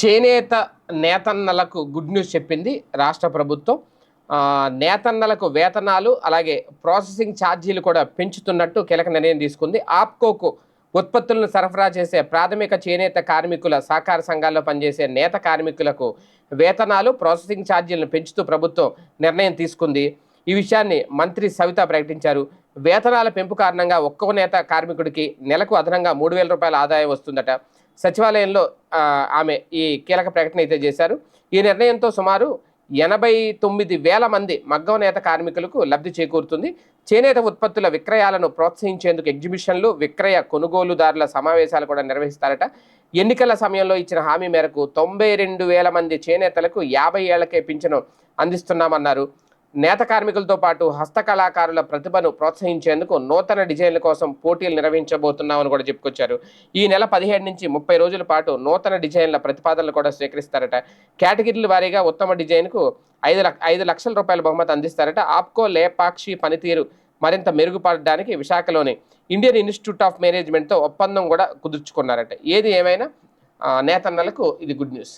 చేనేత నేతన్నలకు good news చెప్పింది రాష్ట్ర ప్రభుత్వం. నేతన్నలకు వేతనాలు అలాగే ప్రాసెసింగ్ ఛార్జీలు కూడా పెంచుతున్నట్టు కీలక నిర్ణయం తీసుకుంది. ఆప్కోకు ఉత్పత్తులను సరఫరా చేసే ప్రాథమిక చేనేత కార్మికుల సహకార సంఘాల్లో పనిచేసే నేత కార్మికులకు వేతనాలు ప్రాసెసింగ్ ఛార్జీలను పెంచుతూ ప్రభుత్వం నిర్ణయం తీసుకుంది. ఈ విషయాన్ని మంత్రి సవిత ప్రకటించారు. వేతనాల పెంపు కారణంగా ఒక్కో నేత కార్మికుడికి నెలకు అదనంగా మూడు వేల రూపాయల ఆదాయం వస్తుందట. సచివాలయంలో ఆమె ఈ కీలక ప్రకటన అయితే చేశారు. ఈ నిర్ణయంతో సుమారు ఎనభై తొమ్మిది వేల మంది మగ్గం నేత కార్మికులకు లబ్ధి చేకూరుతుంది. చేనేత ఉత్పత్తుల విక్రయాలను ప్రోత్సహించేందుకు ఎగ్జిబిషన్లు విక్రయ కొనుగోలుదారుల సమావేశాలు కూడా నిర్వహిస్తారట. ఎన్నికల సమయంలో ఇచ్చిన హామీ మేరకు తొంభై రెండు వేల మంది చేనేతలకు యాభై ఏళ్ళకే పింఛను అందిస్తున్నామన్నారు. నేత కార్మికులతో పాటు హస్తకళాకారుల ప్రతిభను ప్రోత్సహించేందుకు నూతన డిజైన్ల కోసం పోటీలు నిర్వహించబోతున్నామని కూడా చెప్పుకొచ్చారు. ఈ నెల పదిహేడు నుంచి ముప్పై రోజుల పాటు నూతన డిజైన్ల ప్రతిపాదనలు కూడా స్వీకరిస్తారట. కేటగిరీల వారీగా ఉత్తమ డిజైన్కు ఐదు లక్ష ఐదు లక్షల రూపాయల బహుమతి అందిస్తారట. ఆప్కో లేపాక్షి పనితీరు మరింత మెరుగుపడడానికి విశాఖలోని ఇండియన్ ఇన్స్టిట్యూట్ ఆఫ్ మేనేజ్మెంట్తో ఒప్పందం కూడా కుదుర్చుకున్నారట. ఏది ఏమైనా నేతన్నలకు ఇది గుడ్ న్యూస్.